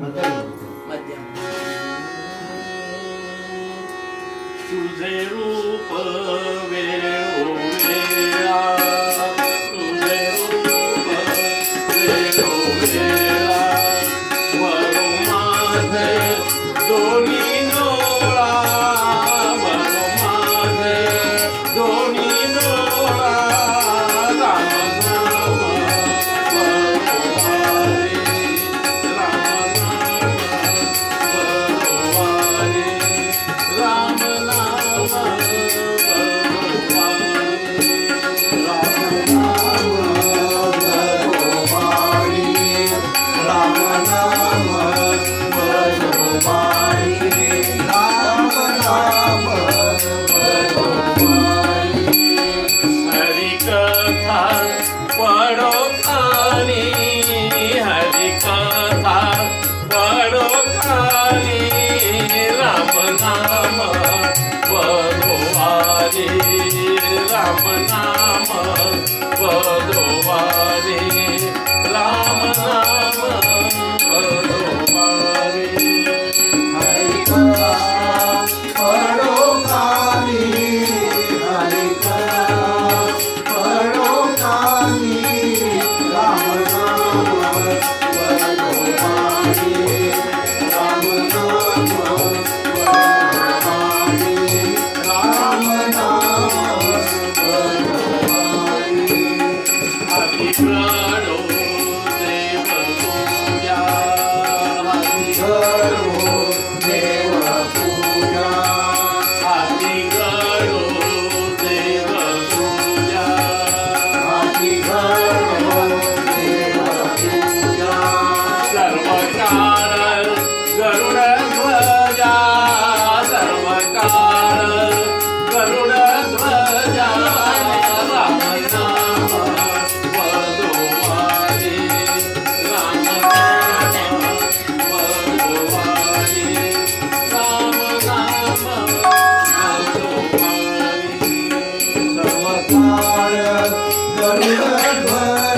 मध्यम. तुझे रूप પડો ખાલી હરી કથા પડો ખાલી રામ નામ Hari Prano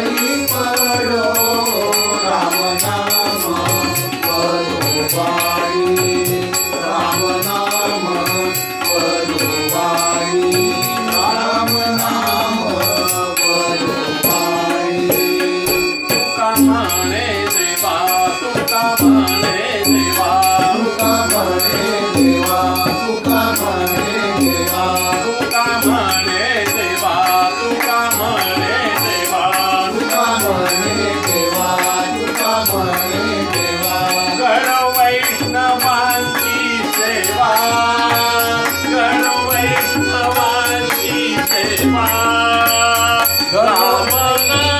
Bye. Oh,